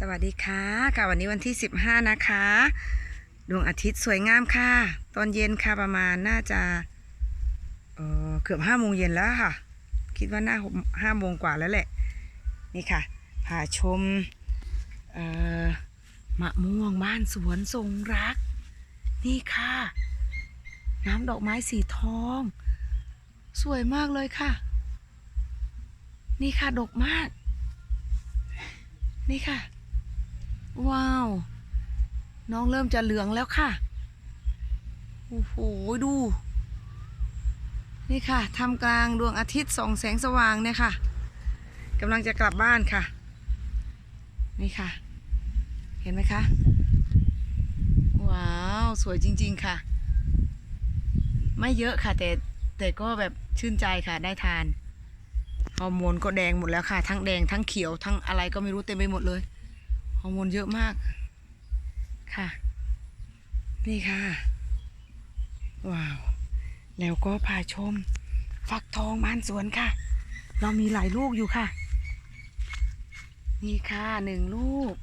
สวัสดีค่ะค่ะวันนี้วันที่ 15 นะคะ ดวงอาทิตย์สวยงามค่ะ ตอนเย็นค่ะประมาณน่าจะเออเกือบห้าโมงเย็นแล้วค่ะ คิดว่าน่าห้าโมงกว่าแล้วแหละ นี่ค่ะพาชมเอ่อมะม่วงบ้านสวนทรงรัก นี่ค่ะ น้ำดอกไม้สีทอง สวยมากเลยค่ะ นี่ค่ะดกมาก นี่ค่ะ ว้าว น้องเริ่มจะเหลืองแล้วค่ะ โอ้โห ดู นี่ค่ะทำกลางดวงอาทิตย์ส่องแสงสว่างเนี่ยค่ะกำลังจะกลับบ้านค่ะ นี่ค่ะ เห็นไหมคะ ว้าว สวยจริง ๆ ค่ะ ไม่เยอะค่ะ แต่แต่ก็แบบชื่นใจค่ะได้ทานฮอร์โมนก็แดงหมดแล้วค่ะ ทั้งแดงทั้งเขียวทั้งอะไรก็ไม่รู้เต็มไปหมดเลย อร์โมนเยอะมาก ค่ะ นี่ค่ะ ว้าว แล้วก็พาชม ฟักทองมานสวนค่ะ เรามีหลายลูกอยู่ค่ะ นี่ค่ะหนึ่งลูก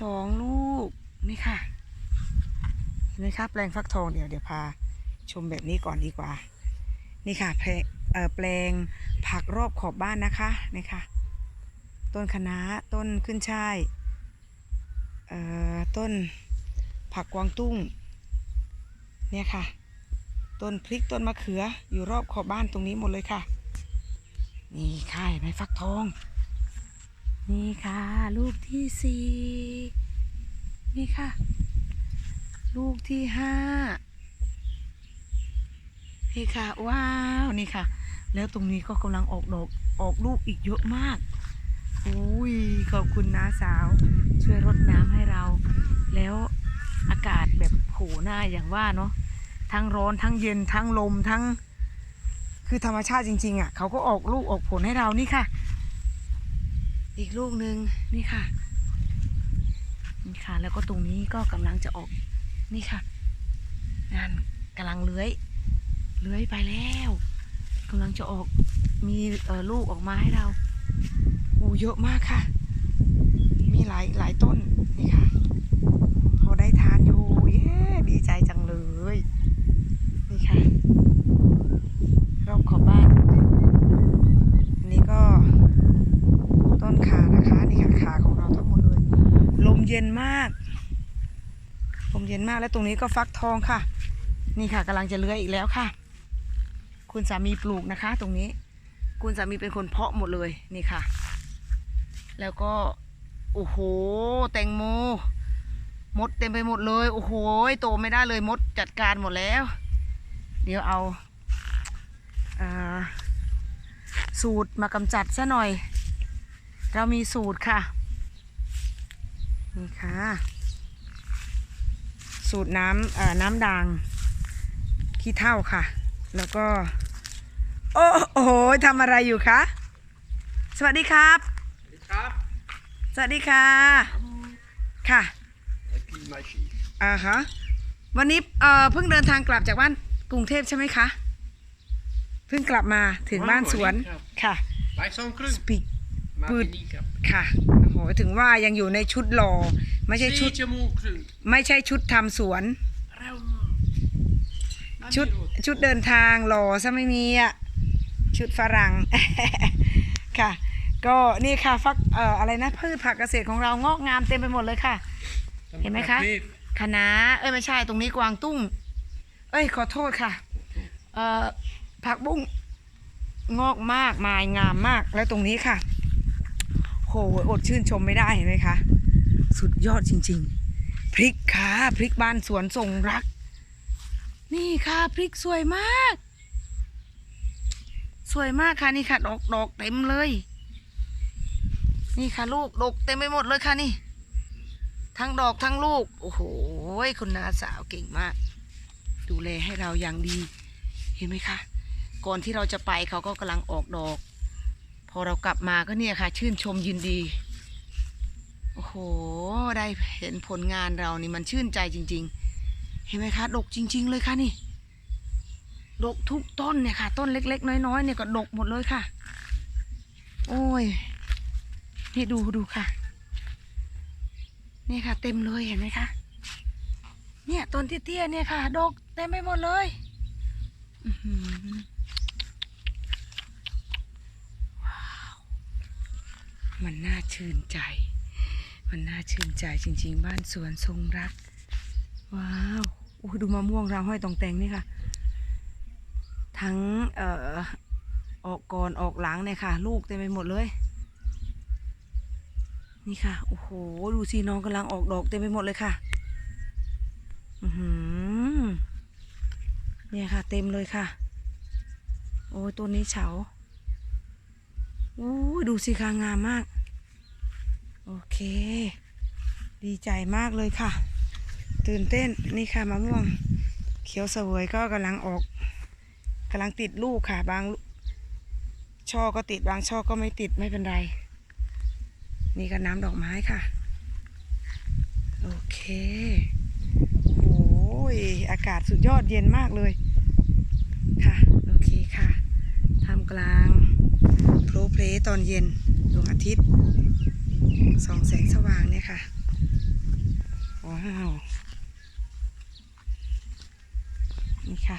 สองลูก นี่ค่ะ เห็นไหมคะแปลงฟักทองเดี๋ยวเดี๋ยวพาชมแบบนี้ก่อนดีกว่า นี่ค่ะแปลงผักรอบขอบบ้านนะคะ นี่ค่ะ ต้นคะน้าต้นขึ้นช่ายเอ่อต้นผักกวางตุ้งเนี่ยค่ะ ต้นพริกต้นมะเขืออยู่รอบขอบบ้านตรงนี้หมดเลยค่ะ นี่ค่ะเห็นไหมฟักทอง นี่ค่ะ ลูกที่สี่นี่ค่ะ ลูกที่ห้านี่ค่ะ ว้าว นี่ค่ะ แล้วตรงนี้ก็กำลังออกดอกออกลูกอีกเยอะมาก ขอบคุณน้าสาว ช่วยรดน้ำให้เรา แล้วอากาศแบบโหหน้าอย่างว่าเนาะทั้งร้อนทั้งเย็นทั้งลมทั้ง คือธรรมชาติจริง ๆอะเขาก็ออกลูกออกผลให้เรานี่ค่ะ อีกลูกหนึ่งนี่ค่ะนี่ค่ะ แล้วก็ตรงนี้ก็กำลังจะออกนี่ค่ะงานกำลังเลื้อยเลื้อยไปแล้วกำลังจะออกมีเออลูกออกมาให้เราโอ้เยอะมากค่ะ มีหลายหลายต้นนี่ค่ะ พอได้ทานอยู่เย้ดีใจจังเลย นี่ค่ะ รอบขอบบ้าน อันนี้ก็ต้นขานะคะนี่ค่ะขาของเราทั้งหมดเลย ลมเย็นมาก ลมเย็นมากแล้วตรงนี้ก็ฟักทองค่ะ นี่ค่ะกำลังจะเลื้อยอีกแล้วค่ะ คุณสามีปลูกนะคะ ตรงนี้ คุณสามีเป็นคนเพาะหมดเลยนี่ค่ะ แล้วก็ โอ้โห แตงโม มดเต็มไปหมดเลย โอ้โห โตไม่ได้เลยมดจัดการหมดแล้ว เดี๋ยวเอาอาสูตรมากำจัดซะหน่อย เรามีสูตรค่ะ นี่ค่ะ สูตรน้ำน้ำด่างขี้เถ้าค่ะ แล้วก็ โอ้โหทำอะไรอยู่คะ สวัสดีครับ สวัสดีค่ะ ค่ะกินมาชีอ่าฮะ วันนี้เอ่อเพิ่งเดินทางกลับจากบ้านกรุงเทพใช่ไหมคะ เพิ่งกลับมาถึงบ้านสวน ค่ะบ่ายสองครึ่งสปีกมาพืชที่นี่ครับค่ะโอ้โหถึงว่ายังอยู่ในชุดหล่อไม่ใช่ชุสี่ดชั่วโมงครึ่งไม่ใช่ชุดทำสวนเร็วชุดชุดเดินทางหล่อซะไม่มีอะ ชุดฝรั่ง ค่ะ ก็นี่ค่ะฟักเอ่ออะไรนะพืชผักเกษตรของเรางอกงามเต็มไปหมดเลยค่ะ เห็นไหมคะคะน้าเอ้ยไม่ใช่ตรงนี้กวางตุ้ง เอ้ยขอโทษค่ะเอ่อผักบุ้งงอกมากมายงามมากแล้วตรงนี้ค่ะโหอดชื่นชมไม่ได้เห็นไหมคะ สุดยอดจริง ๆ พริกค่ะพริกบ้านสวนทรงรัก นี่ค่ะพริกสวยมาก สวยมากค่ะนี่ค่ะดอกดอกเต็มเลย นี่ค่ะลูกดอกเต็มไปหมดเลยค่ะนี่ ทั้งดอกทั้งลูก โอ้โหคุณนาสาวเก่งมาก ดูแลให้เราอย่างดี เห็นไหมคะ ก่อนที่เราจะไปเขาก็กำลังออกดอก พอเรากลับมาก็เนี่ยค่ะ ชื่นชมยินดี โอ้โห ได้เห็นผลงานเรานี่มันชื่นใจจริง ๆ เห็นไหมคะดกจริง ๆ เลยค่ะนี่ดกทุกต้นเนี่ยค่ะ ต้นเล็ก ๆ น้อยๆเนี่ยก็ดกหมดเลยค่ะ โอ้ย นี่ดูดูค่ะ นี่ค่ะ เต็มเลยเห็นไหมคะ เนี่ยต้นเตี้ยๆเนี่ยค่ะ ดอกเต็มไปหมดเลยว้าว มันน่าชื่นใจ มันน่าชื่นใจจริง ๆ บ้านสวนทรงรัก ว้าวอู้ดูมะม่วงเราห้อยตองแตงนี่ค่ะ ทั้งเอ่อออกก่อนออกหลังเนี่ยค่ะ ลูกเต็มไปหมดเลย นี่ค่ะ โอ้โห ดูสิน้องกำลังออกดอกเต็มไปหมดเลยค่ะ อือหือเนี่ยค่ะ เต็มเลยค่ะ โอ้ตัวนี้เฉาอู้ดูสิค่ะงามมาก โอเค ดีใจมากเลยค่ะ ตื่นเต้น นี่ค่ะมะม่วง เขียวเสวยก็กำลังออกกำลังติดลูกค่ะ บางช่อก็ติดบางช่อก็ไม่ติดไม่เป็นไร นี่ก็น้ำดอกไม้ค่ะ โอเคโอ้ยอากาศสุดยอดเย็นมากเลย ค่ะ โอเคค่ะทำกลางโพลเพลตอนเย็นดวงอาทิตย์สองแสงสว่างเนี่ยค่ะ ว้าว นี่ค่ะ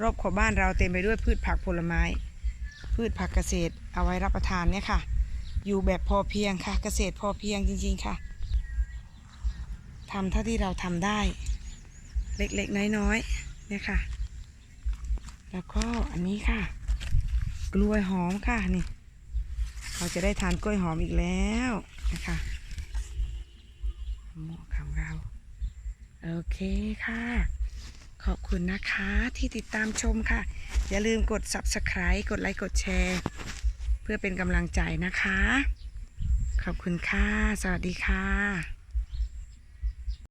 รอบขอบบ้านเราเต็มไปด้วยพืชผักผลไม้ พืชผักเกษตรเอาไว้รับประทานเนี่ยค่ะ อยู่แบบพอเพียงค่ะ เกษตรพอเพียงจริง ๆค่ะทำเท่าที่เราทำได้ เล็กๆน้อยๆเนี่ยค่ะ แล้วก็อันนี้ค่ะ กล้วยหอมค่ะนี่ เราจะได้ทานกล้วยหอมอีกแล้วนะคะหมวกของเรา โอเคค่ะ ขอบคุณนะคะที่ติดตามชมค่ะ อย่าลืมกด subscribe กดไลค์กดแชร์ เพื่อเป็นกำลังใจนะคะ ขอบคุณค่ะ สวัสดีค่ะ